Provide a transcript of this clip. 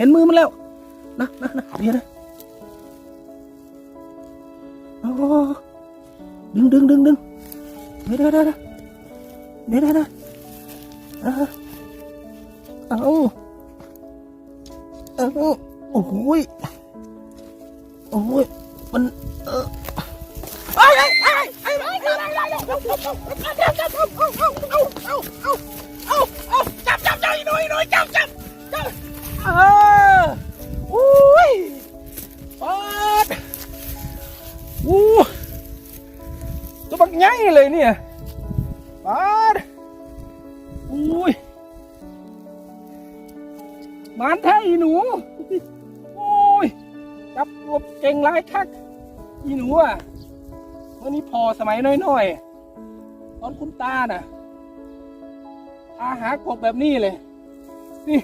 เห็นมือมันแล้วนะนะนะเดี๋ยวนะดึงดึงดึงดึงเดี๋ยวเดี๋ยวเดี๋ยวเดี๋ยวเดี๋ยวเอาเอาโอ้โหโอ้ยมันเออไอ้ไอ้ไอ้ไอ้ไอ้ไอ้ไอ้ไอ้ไอ้อ้ไอ้อ้ไอ้ไอ้ไอ้ไอ้ อู้ตัวบักใหญ่เลยเนี่ยปาดอุ้ยมานแท้อีหนูโอ้ยจับรวบเก่งร้ายคักอีหนูอะเมื่อนี้พอสมัยน้อยๆตอนคุณตาน่ะอาหากบแบบนี้เลยนี่